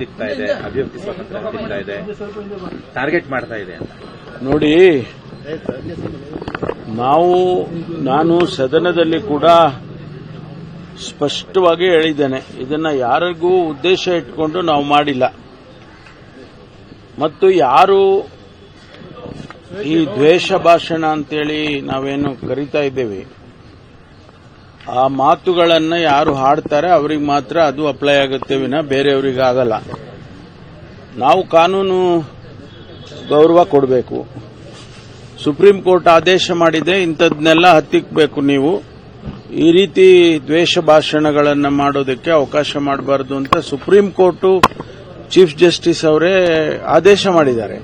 ಹತ್ತಿಕ್ತಾ ಇದೆ ಅಭಿವೃದ್ಧಿ ಸ್ವಾತಂತ್ರ್ಯ ಹತ್ತಿಕ್ತಾ ಇದೆ. ಟಾರ್ಗೆಟ್ ಮಾಡ್ತಾ ಇದೆ ಅಂತ. ನೋಡಿ ನಾವು ನಾನು ಸದನದಲ್ಲಿ ಕೂಡ ಸ್ಪಷ್ಟವಾಗಿ ಹೇಳಿದ್ದೇನೆ. ಇದನ್ನ ಯಾರಿಗೂ ಉದ್ದೇಶ ಇಟ್ಕೊಂಡು ನಾವು ಮಾಡಿಲ್ಲ. ಮತ್ತು ಯಾರು ಈ ದ್ವೇಷ ಭಾಷಣ ಅಂತೇಳಿ ನಾವೇನು ಕರಿತಾ ಇದ್ದೇವೆ? ಆ ಮಾತುಗಳನ್ನ ಯಾರು ಹಾಡ್ತಾರೆ ಅವ್ರಿಗೆ ಮಾತ್ರ ಅದು ಅಪ್ಲೈ ಆಗುತ್ತೆ ವಿನ ಬೇರೆಯವ್ರಿಗೆ ಆಗಲ್ಲ ನಾವು ಕಾನೂನು ಗೌರವ ಕೊಡಬೇಕು. ಸುಪ್ರೀಂ ಕೋರ್ಟ್ ಆದೇಶ ಮಾಡಿದೆ ಇಂಥದ್ನೆಲ್ಲ ಹತ್ತಿಕ್ಬೇಕು ನೀವು. ಈ ರೀತಿ ದ್ವೇಷ ಭಾಷಣಗಳನ್ನು ಮಾಡೋದಕ್ಕೆ ಅವಕಾಶ ಮಾಡಬಾರದು ಅಂತ ಸುಪ್ರೀಂ ಕೋರ್ಟು ಚೀಫ್ ಜಸ್ಟಿಸ್ ಅವರೇ ಆದೇಶ ಮಾಡಿದ್ದಾರೆ.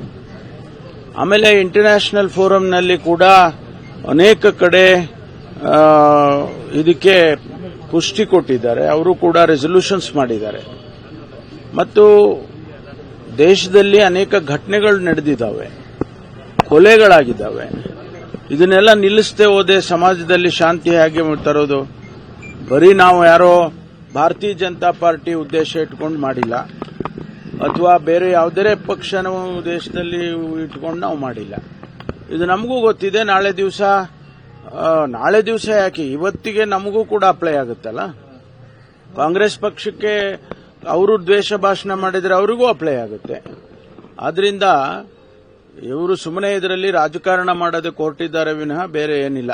ಆಮೇಲೆ ಇಂಟರ್ನ್ಯಾಷನಲ್ ಫೋರಂನಲ್ಲಿ ಕೂಡ ಅನೇಕ ಕಡೆ ಇದಕ್ಕೆ ಪುಷ್ಟಿ ಕೊಟ್ಟಿದ್ದಾರೆ. ಅವರು ಕೂಡ ರೆಸೊಲ್ಯೂಷನ್ಸ್ ಮಾಡಿದ್ದಾರೆ. ಮತ್ತು ದೇಶದಲ್ಲಿ ಅನೇಕ ಘಟನೆಗಳು ನಡೆದಿದ್ದಾವೆ. ಕೊಲೆಗಳಾಗಿದ್ದಾವೆ. ಇದನ್ನೆಲ್ಲ ನಿಲ್ಲಿಸದೆ ಹೋದೆ ಸಮಾಜದಲ್ಲಿ ಶಾಂತಿ ಹೇಗೆ ತರೋದು? ಬರೀ ನಾವು ಯಾರೋ ಭಾರತೀಯ ಜನತಾ ಪಾರ್ಟಿ ಉದ್ದೇಶ ಇಟ್ಕೊಂಡು ಮಾಡಿಲ್ಲ. ಅಥವಾ ಬೇರೆ ಯಾವುದೇ ಪಕ್ಷನೂ ದೇಶದಲ್ಲಿ ಇಟ್ಕೊಂಡು ನಾವು ಮಾಡಿಲ್ಲ. ಇದು ನಮಗೂ ಗೊತ್ತಿದೆ. ನಾಳೆ ದಿವಸ ನಾಳೆ ದಿವಸ ಯಾಕೆ? ಇವತ್ತಿಗೆ ನಮಗೂ ಕೂಡ ಅಪ್ಲೈ ಆಗುತ್ತಲ್ಲ? ಕಾಂಗ್ರೆಸ್ ಪಕ್ಷಕ್ಕೆ ಅವರು ದ್ವೇಷ ಭಾಷಣ ಮಾಡಿದರೆ ಅವರಿಗೂ ಅಪ್ಲೈ ಆಗುತ್ತೆ. ಆದ್ರಿಂದ ಇವರು ಸುಮ್ಮನೆ ಇದರಲ್ಲಿ ರಾಜಕಾರಣ ಮಾಡೋದಕ್ಕೆ ಹೊರಟಿದ್ದಾರೆ ವಿನಃ ಬೇರೆ ಏನಿಲ್ಲ.